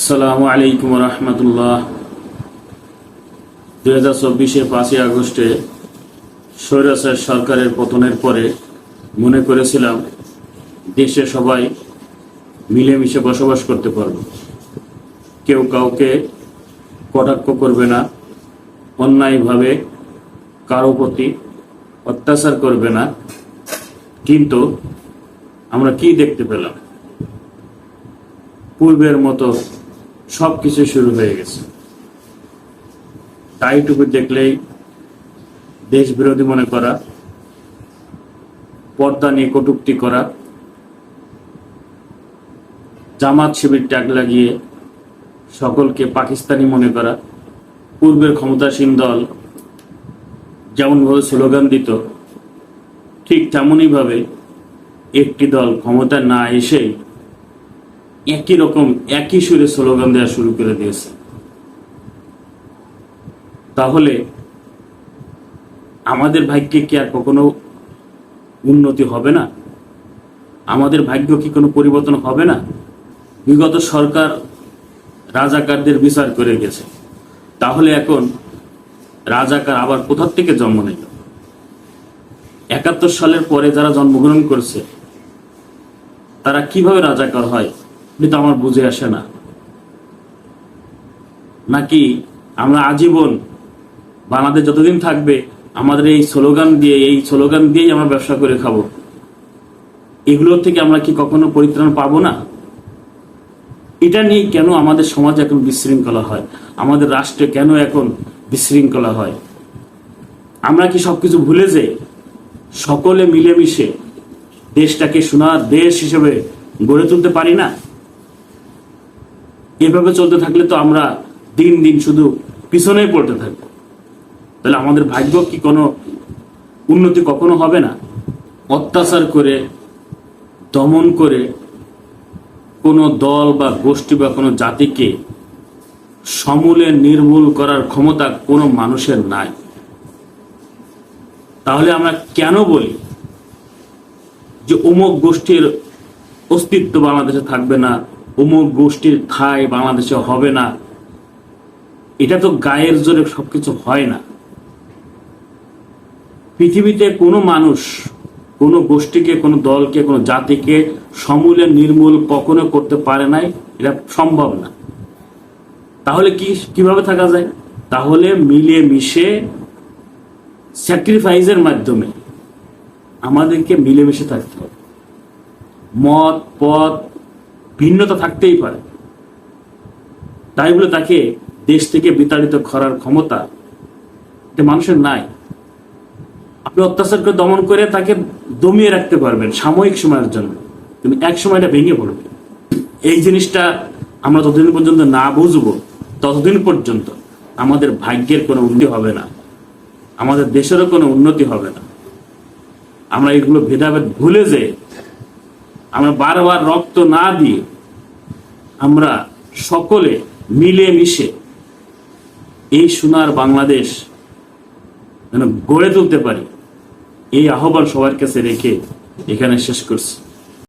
আসসালামু আলাইকুম রহমতুল্লাহ। দুই হাজার চব্বিশে পাঁচই আগস্টে স্বৈরাচার সরকারের পতনের পরে মনে করেছিলাম, দেশে সবাই মিলেমিশে বসবাস করতে পারবে। কেউ কাউকে কটাক্ষ করবে না, অন্যায়ভাবে কারও প্রতি অত্যাচার করবে না। কিন্তু আমরা কি দেখতে পেলাম? পূর্বের মতো সব কিছু শুরু হয়ে গেছে। টাইটুকু দেখলেই দেশ বিরোধী মনে করা, পর্দা নিয়ে কটুক্তি করা, জামাত শিবির ট্যাগ লাগিয়ে সকলকে পাকিস্তানি মনে করা, পূর্বের ক্ষমতাসীন দল যেমনভাবে স্লোগান দিত, ঠিক তেমনইভাবে একটি দল ক্ষমতা না এসেই একই রকম, একই সুরে স্লোগান দেওয়া শুরু করে দিয়েছে। তাহলে আমাদের ভাগ্যে কি আর কখনো উন্নতি হবে না? আমাদের ভাগ্য কি কোনো পরিবর্তন হবে না? বিগত সরকার রাজাকারদের বিচার করে গেছে। তাহলে এখন রাজাকার আবার কোথার থেকে জন্ম নিল? একাত্তর সালের পরে যারা জন্মগ্রহণ করছে, তারা কীভাবে রাজাকার হয়? এটা আমার বুঝে আসে না। নাকি আমরা আজীবন বাংলাদেশ যতদিন থাকবে, আমাদের এই স্লোগান দিয়ে, এই স্লোগান দিয়েই আমরা ব্যবসা করে খাব। এগুলোর থেকে আমরা কি কখনো পরিত্রাণ পাবো না? এটা নিয়ে কেন আমাদের সমাজে এখন বিশৃঙ্খলা হয়? আমাদের রাষ্ট্রে কেন এখন বিশৃঙ্খলা হয়? আমরা কি সবকিছু ভুলে যাই সকলে মিলেমিশে দেশটাকে সোনার দেশ হিসেবে গড়ে তুলতে পারি না? এভাবে চলতে থাকলে তো আমরা দিন দিন শুধু পিছনেই পড়তে থাকব। তাহলে আমাদের ভাগ্য কি কোনো উন্নতি কখনো হবে না? অত্যাচার করে, দমন করে কোনো দল বা গোষ্ঠী বা কোনো জাতিকে সমূলে নির্মূল করার ক্ষমতা কোনো মানুষের নাই। তাহলে আমরা কেন বলি যে অমুক গোষ্ঠীর অস্তিত্ব বাংলাদেশে থাকবে না? অমুক গোষ্ঠীর ঠাই বাংলাদেশে হবে না। এটা তো গায়ের জোরে সবকিছু হয় না। পৃথিবীতে কোনো মানুষ, কোনো গোষ্ঠীকে, কোনো দলকে, কোনো জাতিকে সমূলে নির্মূল কখনো করতে পারে নাই, এটা সম্ভব না। তাহলে কি, কীভাবে থাকা যায়? তাহলে মিলে মিশে স্যাক্রিফাইসের মাধ্যমে আমাদেরকে মিলেমিশে থাকতে হবে। মত, পথ ভিন্নতা থাকতেই পারে। তাই বলে তাকে দেশ থেকে বিতাড়িত করার ক্ষমতা মানুষের নাই। আপনি অত্যাচারকে দমন করে তাকে দমিয়ে রাখতে পারবেন সাময়িক সময়ের জন্য। কিন্তু এক সময় এটা ভেঙে পড়বে। এই জিনিসটা আমরা ততদিন পর্যন্ত না বুঝব, ততদিন পর্যন্ত আমাদের ভাগ্যের কোনো উন্নতি হবে না। আমাদের দেশেরও কোনো উন্নতি হবে না। আমরা এগুলো ভেদাভেদ ভুলে যে আমরা বারবার রক্ত না দিয়ে আমরা সকলে মিলে মিশে এই সোনার বাংলাদেশ যেন গড়ে তুলতে পারি, এই আহ্বান সবার কাছে রেখে এখানে শেষ করছি।